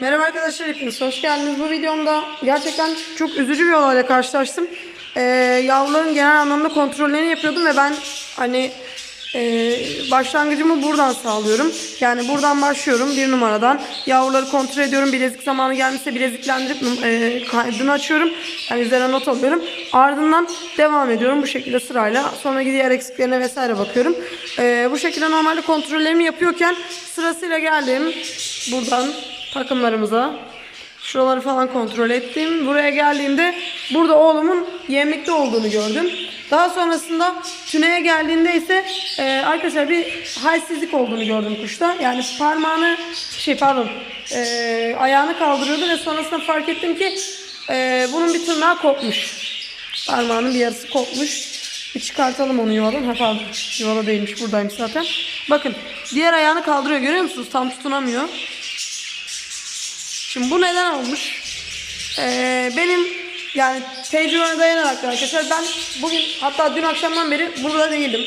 Merhaba arkadaşlar hepiniz hoş geldiniz. Bu videomda gerçekten çok üzücü bir olayla karşılaştım. Ee, yavruların genel anlamda kontrollerini yapıyordum ve ben hani e, başlangıcımı buradan sağlıyorum. Yani buradan başlıyorum bir numaradan. Yavruları kontrol ediyorum. Bilezik zamanı gelmişse bileziklendirip e, kaydını açıyorum. Yani üzerine not alıyorum. Ardından devam ediyorum bu şekilde sırayla. Sonra diğer eksiklerine vesaire bakıyorum. Ee, bu şekilde normalde kontrollerimi yapıyorken sırasıyla geldim buradan takımlarımıza. Şuraları falan kontrol ettim. Buraya geldiğimde burada oğlumun yemlikte olduğunu gördüm. Daha sonrasında tüneye geldiğinde ise e, arkadaşlar bir halsizlik olduğunu gördüm kuşta. Yani parmağını şey pardon e, ayağını kaldırıyordu ve sonrasında fark ettim ki e, bunun bir tırnağı kopmuş. Parmağının bir yarısı kopmuş. Bir çıkartalım onu yuvadan. Ha pardon yuvada değilmiş buradaymış zaten. Bakın diğer ayağını kaldırıyor görüyor musunuz? Tam tutunamıyor. Şimdi bu neden olmuş? Ee, benim yani tecrübeme dayanarak da arkadaşlar ben bugün hatta dün akşamdan beri burada değildim.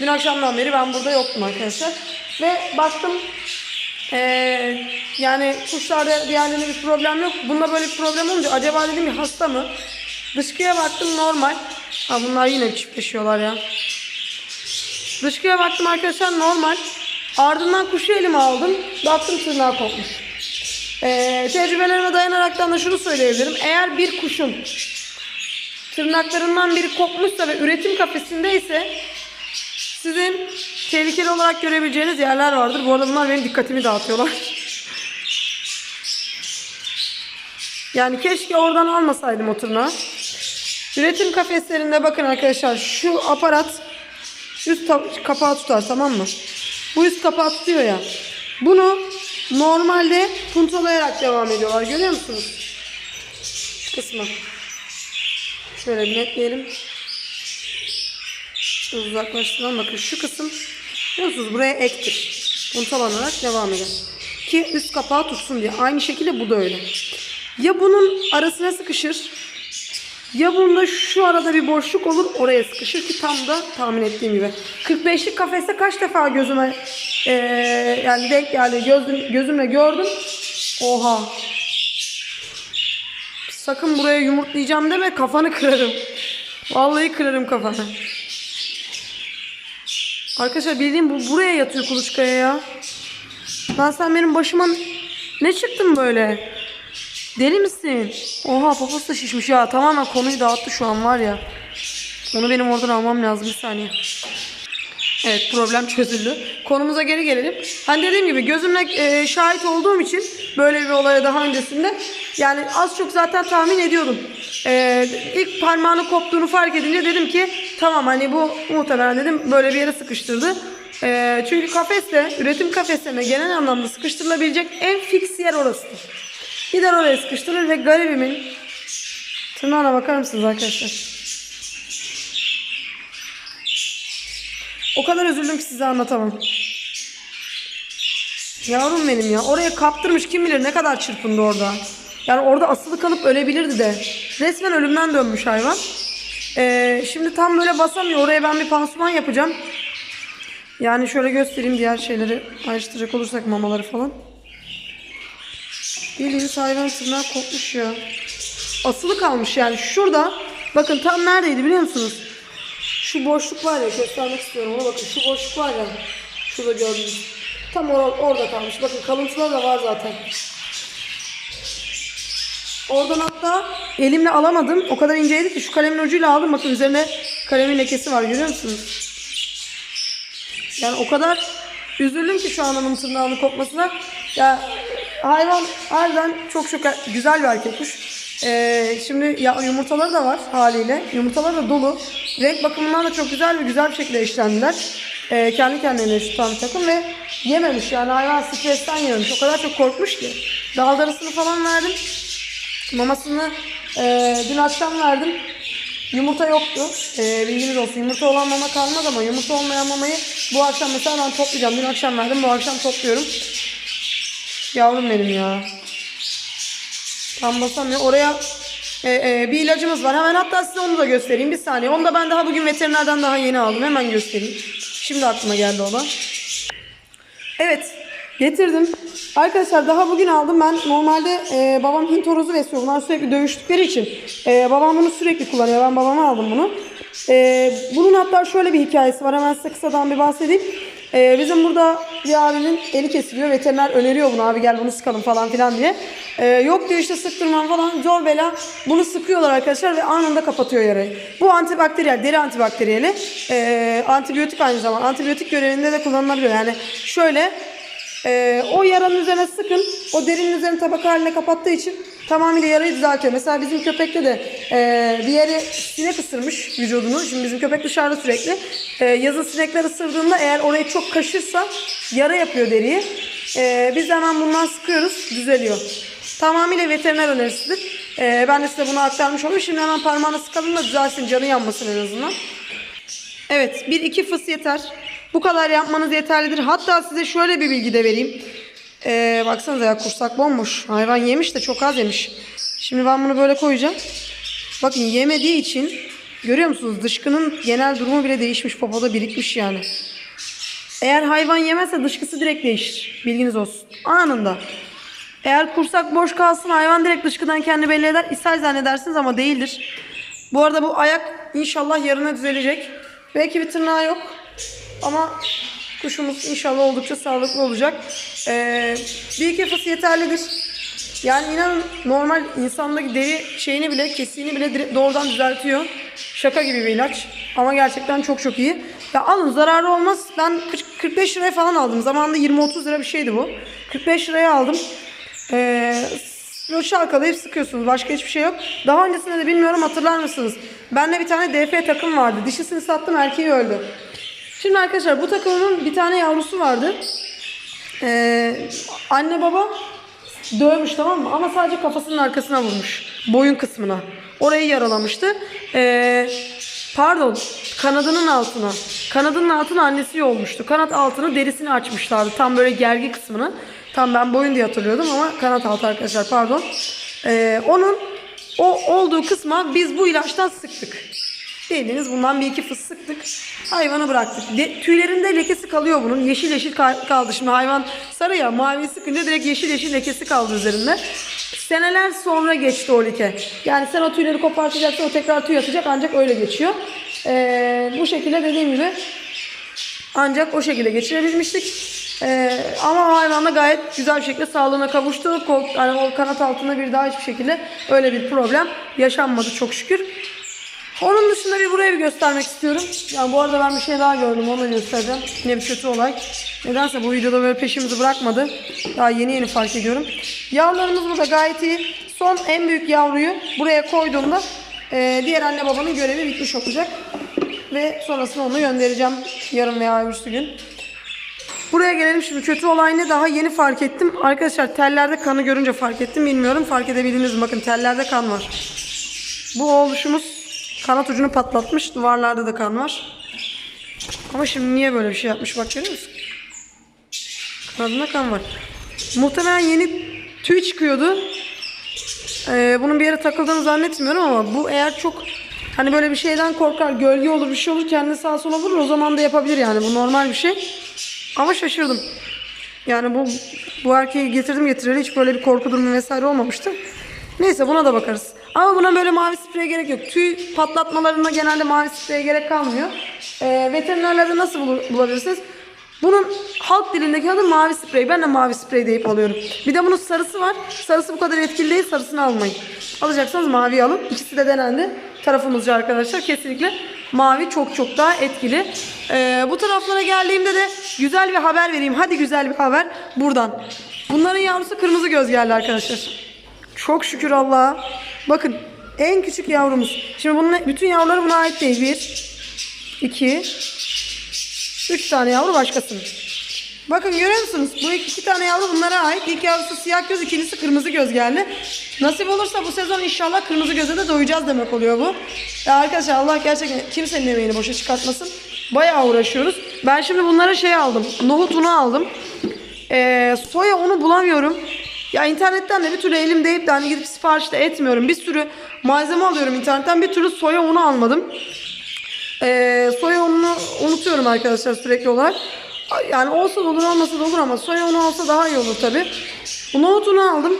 Dün akşamdan beri ben burada yoktum arkadaşlar. Ve baktım ee, yani kuşlarda diğerlerinde bir problem yok. Bunda böyle bir problem olunca acaba dedim bir hasta mı? Dışkıya baktım normal. Ha bunlar yine çiftleşiyorlar ya. Dışkıya baktım arkadaşlar normal. Ardından kuşu elime aldım. Baktım tırnağı kopmuş. Ee, tecrübelerime dayanaraktan da şunu söyleyebilirim. Eğer bir kuşun tırnaklarından biri kopmuşsa ve üretim kafesindeyse sizin tehlikeli olarak görebileceğiniz yerler vardır. Bu arada bunlar benim dikkatimi dağıtıyorlar. Yani keşke oradan almasaydım o tırnağı. Üretim kafeslerinde bakın arkadaşlar şu aparat üst kapağı tutar tamam mı? Bu üst kapağı tutuyor ya. Bunu normalde puntalayarak devam ediyorlar. Görüyor musunuz? Şu kısmı. Şöyle netleyelim. Şöyle uzaklaştıralım. Bakın şu kısım görüyor musunuz? Buraya ektir. Puntalanarak devam eder. Ki üst kapağı tutsun diye. Aynı şekilde bu da öyle. Ya bunun arasına sıkışır ya bunda şu arada bir boşluk olur oraya sıkışır ki tam da tahmin ettiğim gibi. 45'lik kafeste kaç defa gözüme eee, yani denk geldi gözüm, gözümle gördüm. Oha. Sakın buraya yumurtlayacağım deme kafanı kırarım. Vallahi kırarım kafanı. Arkadaşlar bildiğim bu buraya yatıyor kuluçkaya ya. Lan sen benim başıma ne çıktın böyle? Deli misin? Oha poposu da şişmiş ya. Tamamen konuyu dağıttı şu an var ya. Onu benim oradan almam lazım bir saniye. Evet problem çözüldü. Konumuza geri gelelim. Hani dediğim gibi gözümle e, şahit olduğum için böyle bir olaya daha öncesinde yani az çok zaten tahmin ediyordum. E, ilk parmağını koptuğunu fark edince dedim ki tamam hani bu muhtemelen dedim böyle bir yere sıkıştırdı. E, çünkü kafeste, üretim kafeslerine genel anlamda sıkıştırılabilecek en fix yer orasıdır. Gider oraya sıkıştırır ve garibimin tırnağına bakar mısınız arkadaşlar? O kadar üzüldüm ki size anlatamam. Yavrum benim ya. Oraya kaptırmış kim bilir ne kadar çırpındı orada. Yani orada asılı kalıp ölebilirdi de. Resmen ölümden dönmüş hayvan. Ee, şimdi tam böyle basamıyor. Oraya ben bir pansuman yapacağım. Yani şöyle göstereyim diğer şeyleri ayrıştıracak olursak mamaları falan. Bildiğiniz hayvan tırnağı kopmuş ya. Asılı kalmış yani. Şurada bakın tam neredeydi biliyor musunuz? Şu boşluk var ya göstermek istiyorum ona bakın. Şu boşluk var ya. Şurada gördüğünüz. Tam or- orada kalmış. Bakın kalıntılar da var zaten. Oradan hatta elimle alamadım. O kadar inceydi ki şu kalemin ucuyla aldım. Bakın üzerine kalemin lekesi var görüyor musunuz? Yani o kadar üzüldüm ki şu an onun tırnağının kopmasına. Ya hayvan harbiden çok çok güzel bir erkek kuş. Ee, şimdi ya, yumurtaları da var haliyle. Yumurtaları da dolu. Renk bakımından da çok güzel ve güzel bir şekilde işlendiler. Ee, kendi kendine tutan bir takım ve yememiş yani hayvan stresten yememiş. O kadar çok korkmuş ki. Daldarısını falan verdim. Mamasını e, dün akşam verdim. Yumurta yoktu. E, bilginiz olsun. Yumurta olan mama kalmadı ama yumurta olmayan mamayı bu akşam mesela ben toplayacağım. Dün akşam verdim. Bu akşam topluyorum. Yavrum benim ya. Tam basamıyor. Oraya e, e, bir ilacımız var. Hemen hatta size onu da göstereyim. Bir saniye. Onu da ben daha bugün veterinerden daha yeni aldım. Hemen göstereyim. Şimdi aklıma geldi o da. Evet. Getirdim. Arkadaşlar daha bugün aldım. Ben normalde e, babam Hint horozu besliyor. Bunlar sürekli dövüştükleri için. e, babam bunu sürekli kullanıyor. Ben babama aldım bunu. E, bunun hatta şöyle bir hikayesi var. Hemen size kısadan bir bahsedeyim. E, bizim burada bir abinin eli kesiliyor. Veteriner öneriyor bunu. Abi gel bunu sıkalım falan filan diye. E, yok diyor işte sıktırmam falan. Zor bela. Bunu sıkıyorlar arkadaşlar ve anında kapatıyor yarayı. Bu antibakteriyel, deri antibakteriyeli. E, antibiyotik aynı zamanda. Antibiyotik görevinde de kullanılabiliyor. Yani şöyle ee, o yaranın üzerine sıkın. O derinin üzerine tabak haline kapattığı için tamamıyla yarayı düzeltiyor. Mesela bizim köpekte de e, bir yeri sinek ısırmış vücudunu. Şimdi bizim köpek dışarıda sürekli. E, yazın sinekler ısırdığında eğer orayı çok kaşırsa yara yapıyor deriyi. E, biz de hemen bundan sıkıyoruz. Düzeliyor. Tamamıyla veteriner önerisidir. E, ben de size bunu aktarmış olayım. Şimdi hemen parmağına sıkalım da düzelsin. Canı yanmasın en azından. Evet, bir iki fıs yeter. Bu kadar yapmanız yeterlidir. Hatta size şöyle bir bilgi de vereyim. Ee, baksanıza ya kursak bomboş. Hayvan yemiş de çok az yemiş. Şimdi ben bunu böyle koyacağım. Bakın yemediği için görüyor musunuz? Dışkının genel durumu bile değişmiş. Popoda birikmiş yani. Eğer hayvan yemezse dışkısı direkt değişir. Bilginiz olsun. Anında. Eğer kursak boş kalsın hayvan direkt dışkıdan kendini belli eder. İshal zannedersiniz ama değildir. Bu arada bu ayak inşallah yarına düzelecek. Belki bir tırnağı yok. Ama kuşumuz inşallah oldukça sağlıklı olacak. Ee, bir iki fıs yeterlidir. Yani inanın normal insandaki deri şeyini bile, kesiğini bile doğrudan düzeltiyor. Şaka gibi bir ilaç. Ama gerçekten çok çok iyi. Ya alın zararı olmaz. Ben 40 45 liraya falan aldım. Zamanında 20-30 lira bir şeydi bu. 45 liraya aldım. Ee, böyle şarkalayıp sıkıyorsunuz. Başka hiçbir şey yok. Daha öncesinde de bilmiyorum hatırlar mısınız? Bende bir tane DF takım vardı. Dişisini sattım erkeği öldü. Şimdi arkadaşlar bu takımın bir tane yavrusu vardı. Ee, anne baba dövmüş tamam mı? Ama sadece kafasının arkasına vurmuş. Boyun kısmına. Orayı yaralamıştı. Ee, pardon kanadının altına. Kanadının altına annesi olmuştu. Kanat altını derisini açmışlardı. Tam böyle gergi kısmını. Tam ben boyun diye hatırlıyordum ama kanat altı arkadaşlar pardon. Ee, onun o olduğu kısma biz bu ilaçtan sıktık. Bildiğiniz bundan bir iki fıs sıktık. Hayvanı bıraktık. De, tüylerinde lekesi kalıyor bunun. Yeşil yeşil ka- kaldı. Şimdi hayvan sarı ya mavi sıkınca direkt yeşil yeşil lekesi kaldı üzerinde. Seneler sonra geçti o leke. Yani sen o tüyleri kopartacaksın o tekrar tüy atacak ancak öyle geçiyor. Ee, bu şekilde dediğim gibi ancak o şekilde geçirebilmiştik. Ee, ama hayvan da gayet güzel bir şekilde sağlığına kavuştu. Kol, yani o kanat altında bir daha hiçbir şekilde öyle bir problem yaşanmadı çok şükür. Onun dışında bir buraya bir göstermek istiyorum. Yani bu arada ben bir şey daha gördüm onu göstereceğim. Yine bir kötü olay. Nedense bu videoda böyle peşimizi bırakmadı. Daha yeni yeni fark ediyorum. Yavrularımız burada gayet iyi. Son en büyük yavruyu buraya koyduğumda e, diğer anne babanın görevi bitmiş olacak. Ve sonrasında onu göndereceğim yarın veya öbürsü gün. Buraya gelelim şimdi kötü olay ne daha yeni fark ettim. Arkadaşlar tellerde kanı görünce fark ettim. Bilmiyorum fark edebildiniz mi? Bakın tellerde kan var. Bu oluşumuz kanat ucunu patlatmış. Duvarlarda da kan var. Ama şimdi niye böyle bir şey yapmış bak görüyor musun? Kanadında kan var. Muhtemelen yeni tüy çıkıyordu. Ee, bunun bir yere takıldığını zannetmiyorum ama bu eğer çok hani böyle bir şeyden korkar, gölge olur bir şey olur kendini sağa sola vurur o zaman da yapabilir yani bu normal bir şey. Ama şaşırdım. Yani bu bu erkeği getirdim getireli hiç böyle bir korku durumu vesaire olmamıştı. Neyse buna da bakarız. Ama buna böyle mavi spreye gerek yok. Tüy patlatmalarına genelde mavi spreye gerek kalmıyor. Ee, veterinerlerde nasıl bul- bulabilirsiniz? Bunun halk dilindeki adı mavi sprey. Ben de mavi sprey deyip alıyorum. Bir de bunun sarısı var. Sarısı bu kadar etkili değil. Sarısını almayın. Alacaksanız mavi alın. İkisi de denendi. Tarafımızca arkadaşlar. Kesinlikle mavi çok çok daha etkili. Ee, bu taraflara geldiğimde de güzel bir haber vereyim. Hadi güzel bir haber buradan. Bunların yavrusu kırmızı göz geldi arkadaşlar. Çok şükür Allah'a. Bakın en küçük yavrumuz. Şimdi bunun bütün yavruları buna ait değil. Bir, iki, üç tane yavru başkasının. Bakın görüyor musunuz? Bu iki, iki tane yavru bunlara ait. İlk yavrusu siyah göz, ikincisi kırmızı göz geldi. Nasip olursa bu sezon inşallah kırmızı göze de doyacağız demek oluyor bu. Ya arkadaşlar Allah gerçekten kimsenin emeğini boşa çıkartmasın. Bayağı uğraşıyoruz. Ben şimdi bunlara şey aldım. Nohut unu aldım. Ee, soya unu bulamıyorum. Ya internetten de bir türlü elimdeyip de hani gidip sipariş de etmiyorum. Bir sürü malzeme alıyorum internetten. Bir türlü soya unu almadım. Ee, soya ununu unutuyorum arkadaşlar sürekli olarak. Yani olsa da olur olmasa da olur ama soya unu olsa daha iyi olur tabi. Nohut unu aldım.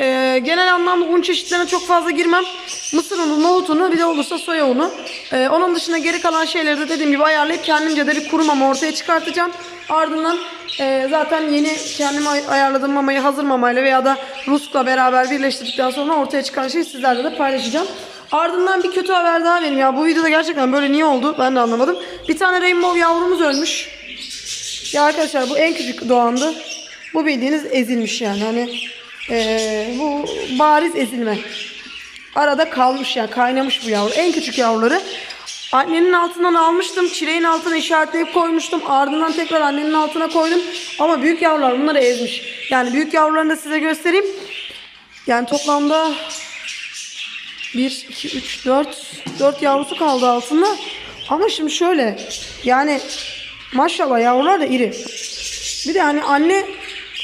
Ee, genel anlamda un çeşitlerine çok fazla girmem. Mısır unu, nohut unu bir de olursa soya unu. Ee, onun dışında geri kalan şeyleri de dediğim gibi ayarlayıp kendimce de bir kuru mama ortaya çıkartacağım. Ardından e, zaten yeni kendime ay- ayarladığım mamayı hazır mamayla veya da ruskla beraber birleştirdikten sonra ortaya çıkan şeyi sizlerle de paylaşacağım. Ardından bir kötü haber daha vereyim ya. Bu videoda gerçekten böyle niye oldu ben de anlamadım. Bir tane rainbow yavrumuz ölmüş. Ya arkadaşlar bu en küçük doğandı. Bu bildiğiniz ezilmiş yani. Hani eee, bu bariz ezilme. Arada kalmış yani kaynamış bu yavru. En küçük yavruları. Annenin altından almıştım. Çileğin altına işaretleyip koymuştum. Ardından tekrar annenin altına koydum. Ama büyük yavrular bunları ezmiş. Yani büyük yavrularını da size göstereyim. Yani toplamda 1, 2, 3, 4, 4 yavrusu kaldı altında. Ama şimdi şöyle yani maşallah yavrular da iri. Bir de hani anne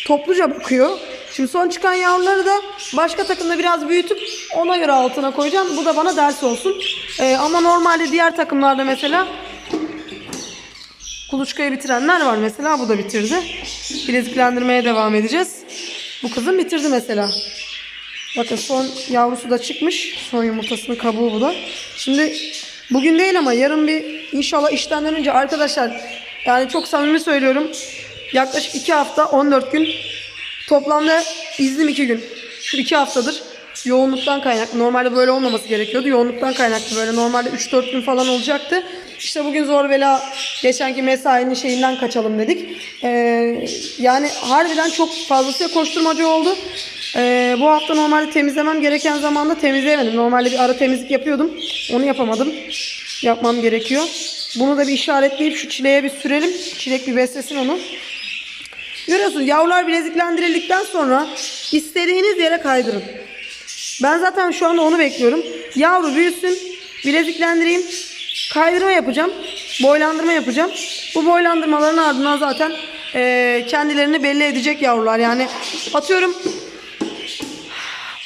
topluca bakıyor. Şimdi son çıkan yavruları da başka takımda biraz büyütüp ona göre altına koyacağım. Bu da bana ders olsun. Ee, ama normalde diğer takımlarda mesela kuluçkayı bitirenler var mesela. Bu da bitirdi. Bileziklendirmeye devam edeceğiz. Bu kızım bitirdi mesela. Bakın son yavrusu da çıkmış. Son yumurtasının kabuğu bu da. Şimdi bugün değil ama yarın bir inşallah işten dönünce arkadaşlar yani çok samimi söylüyorum. Yaklaşık 2 hafta 14 gün toplamda iznim 2 gün. Şu 2 haftadır yoğunluktan kaynaklı. Normalde böyle olmaması gerekiyordu. Yoğunluktan kaynaklı böyle normalde 3-4 gün falan olacaktı. İşte bugün zor bela geçenki mesainin şeyinden kaçalım dedik. Ee, yani harbiden çok fazlasıyla koşturmacı oldu. Ee, bu hafta normalde temizlemem gereken zamanda temizleyemedim. Normalde bir ara temizlik yapıyordum. Onu yapamadım. Yapmam gerekiyor. Bunu da bir işaretleyip şu çileğe bir sürelim. Çilek bir beslesin onu. Görüyorsunuz yavrular bileziklendirildikten sonra istediğiniz yere kaydırın. Ben zaten şu anda onu bekliyorum. Yavru büyüsün, bileziklendireyim, kaydırma yapacağım, boylandırma yapacağım. Bu boylandırmaların ardından zaten eee, kendilerini belli edecek yavrular. Yani atıyorum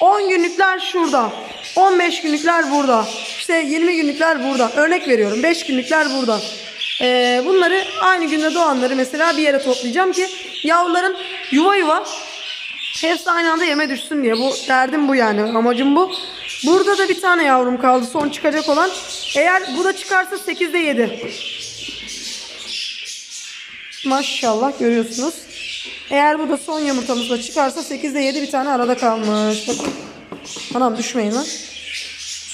10 günlükler şurada. 15 günlükler burada. İşte 20 günlükler burada. Örnek veriyorum. 5 günlükler burada. Ee, bunları aynı günde doğanları mesela bir yere toplayacağım ki yavruların yuva yuva hepsi aynı anda yeme düşsün diye. Bu derdim bu yani. Amacım bu. Burada da bir tane yavrum kaldı. Son çıkacak olan. Eğer bu da çıkarsa 8'de 7. Maşallah görüyorsunuz. Eğer bu da son yumurtamızla çıkarsa 8'de 7 bir tane arada kalmış. Bakın. Anam düşmeyin lan.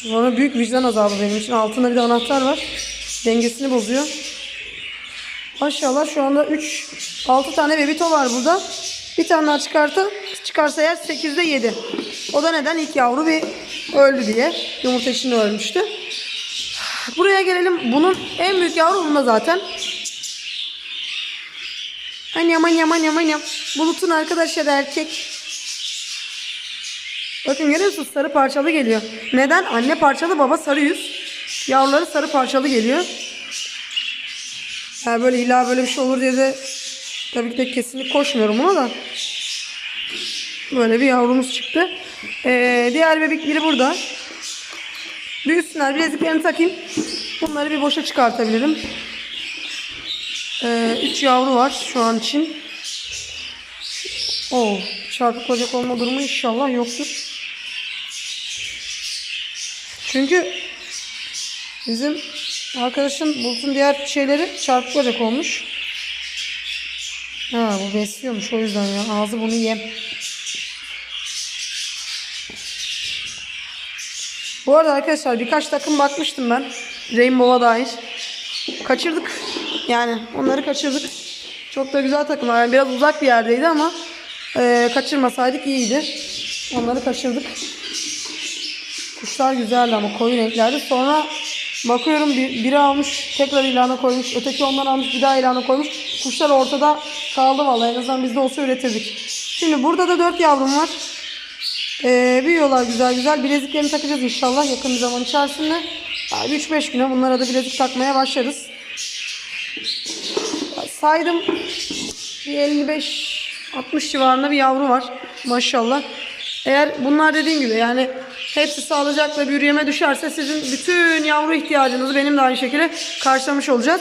Sonra büyük vicdan azabı benim için. Altında bir de anahtar var. Dengesini bozuyor. Maşallah şu anda 3 6 tane bebito var burada. Bir tane daha çıkarsa çıkarsa eğer 8'de 7. O da neden ilk yavru bir öldü diye. Yumurta içinde ölmüştü. Buraya gelelim. Bunun en büyük yavru bunda zaten. Anyam anyam anyam anyam. Bulutun arkadaşlar erkek. Bakın görüyor musunuz? Sarı parçalı geliyor. Neden? Anne parçalı baba sarı yüz. Yavruları sarı parçalı geliyor. Yani böyle illa böyle bir şey olur diye de tabii ki de kesinlikle koşmuyorum buna da. Böyle bir yavrumuz çıktı. Ee, diğer bebekleri burada. Büyüsünler. Bileziklerini takayım. Bunları bir boşa çıkartabilirim. Ee, üç yavru var şu an için. Oo, çarpık bacak olma durumu inşallah yoktur. Çünkü bizim arkadaşın bulutun diğer şeyleri çarpık bacak olmuş. Ha bu besliyormuş o yüzden ya. Ağzı bunu yem. Bu arada arkadaşlar birkaç takım bakmıştım ben. Rainbow'a dair. Kaçırdık. Yani onları kaçırdık. Çok da güzel takımlar. Yani biraz uzak bir yerdeydi ama e, kaçırmasaydık iyiydi. Onları kaçırdık. Kuşlar güzeldi ama koyu renklerdi. Sonra bakıyorum bir, biri almış tekrar ilana koymuş. Öteki ondan almış bir daha ilana koymuş. Kuşlar ortada kaldı vallahi. En azından biz de olsa üretirdik. Şimdi burada da dört yavrum var. Ee, büyüyorlar güzel güzel. Bileziklerini takacağız inşallah yakın bir zaman içerisinde. Yani 3-5 güne bunlara da bilezik takmaya başlarız. Saydım bir 55-60 civarında bir yavru var. Maşallah. Eğer bunlar dediğim gibi yani hepsi sağlıcakla bir üreyeme düşerse sizin bütün yavru ihtiyacınızı benim de aynı şekilde karşılamış olacağız.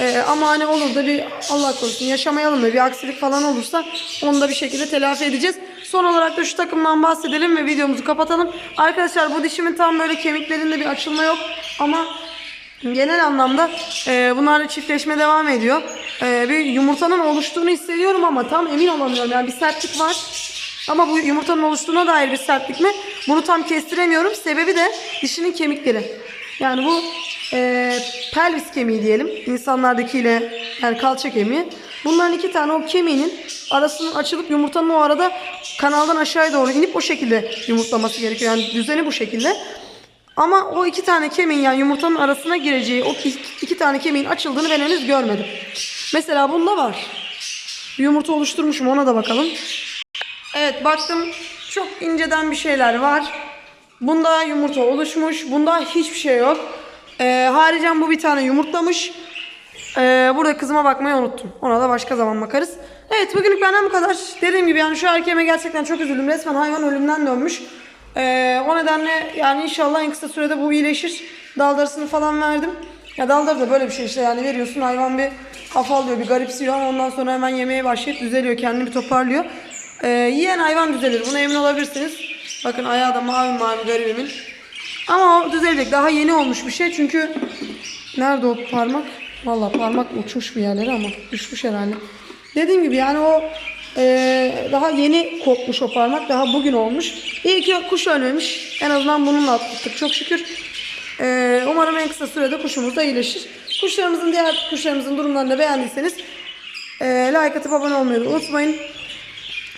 Ee, ama hani olur da bir Allah korusun yaşamayalım da bir aksilik falan olursa onu da bir şekilde telafi edeceğiz. Son olarak da şu takımdan bahsedelim ve videomuzu kapatalım. Arkadaşlar bu dişimin tam böyle kemiklerinde bir açılma yok ama Genel anlamda e, bunlarla çiftleşme devam ediyor. E, bir yumurtanın oluştuğunu hissediyorum ama tam emin olamıyorum. Yani bir sertlik var. Ama bu yumurtanın oluştuğuna dair bir sertlik mi? Bunu tam kestiremiyorum. Sebebi de dişinin kemikleri. Yani bu e, pelvis kemiği diyelim. İnsanlardakiyle yani kalça kemiği. Bunların iki tane o kemiğinin arasının açılıp yumurtanın o arada kanaldan aşağıya doğru inip o şekilde yumurtlaması gerekiyor. Yani düzeni bu şekilde. Ama o iki tane kemiğin yani yumurtanın arasına gireceği o iki, tane kemiğin açıldığını ben henüz görmedim. Mesela bunda var. Bir yumurta oluşturmuşum ona da bakalım. Evet baktım çok inceden bir şeyler var. Bunda yumurta oluşmuş. Bunda hiçbir şey yok. Ee, haricen bu bir tane yumurtlamış. Ee, burada kızıma bakmayı unuttum. Ona da başka zaman bakarız. Evet bugünlük benden bu kadar. Dediğim gibi yani şu erkeğime gerçekten çok üzüldüm. Resmen hayvan ölümden dönmüş. Ee, o nedenle yani inşallah en kısa sürede bu iyileşir. Daldarısını falan verdim. Ya daldarı da böyle bir şey işte yani veriyorsun hayvan bir afallıyor bir garipsiyor ama ondan sonra hemen yemeye başlayıp düzeliyor kendini bir toparlıyor. Ee, yiyen hayvan düzelir buna emin olabilirsiniz. Bakın ayağı da mavi mavi garibimin. Ama o düzelecek daha yeni olmuş bir şey çünkü nerede o parmak? Vallahi parmak uçmuş bir yerlere ama düşmüş herhalde. Dediğim gibi yani o ee, daha yeni kopmuş o parmak. Daha bugün olmuş. İyi ki kuş ölmemiş. En azından bununla atlattık. Çok şükür. Ee, umarım en kısa sürede kuşumuz da iyileşir. Kuşlarımızın diğer kuşlarımızın durumlarını beğendiyseniz e, like atıp abone olmayı unutmayın.